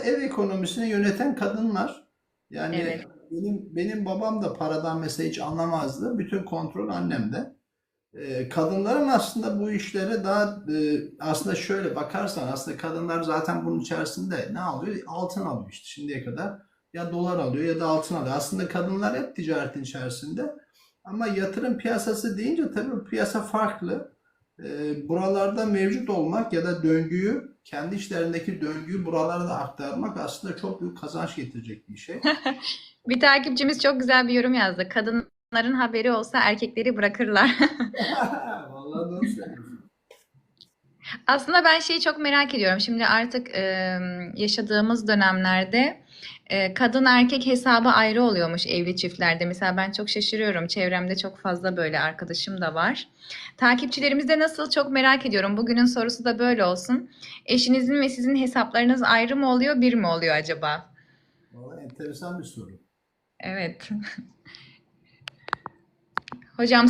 ev ekonomisini yöneten kadınlar. Yani Evet. benim benim babam da paradan mesela hiç anlamazdı. Bütün kontrol annemde. Ee, kadınların aslında bu işlere daha e, aslında şöyle bakarsan aslında kadınlar zaten bunun içerisinde ne alıyor? Altın alıyor işte şimdiye kadar. Ya dolar alıyor ya da altın alıyor. Aslında kadınlar hep ticaretin içerisinde. Ama yatırım piyasası deyince tabii piyasa farklı. Ee, buralarda mevcut olmak ya da döngüyü, kendi işlerindeki döngüyü buralara da aktarmak aslında çok büyük kazanç getirecek bir şey. Bir takipçimiz çok güzel bir yorum yazdı. Kadınların haberi olsa erkekleri bırakırlar. Vallahi doğru söylüyorsun. Aslında ben şeyi çok merak ediyorum. Şimdi artık e, yaşadığımız dönemlerde e, kadın erkek hesabı ayrı oluyormuş evli çiftlerde. Mesela ben çok şaşırıyorum. Çevremde çok fazla böyle arkadaşım da var. Takipçilerimiz de nasıl çok merak ediyorum. Bugünün sorusu da böyle olsun. Eşinizin ve sizin hesaplarınız ayrı mı oluyor, bir mi oluyor acaba? Vallahi enteresan bir soru. Evet. Hocam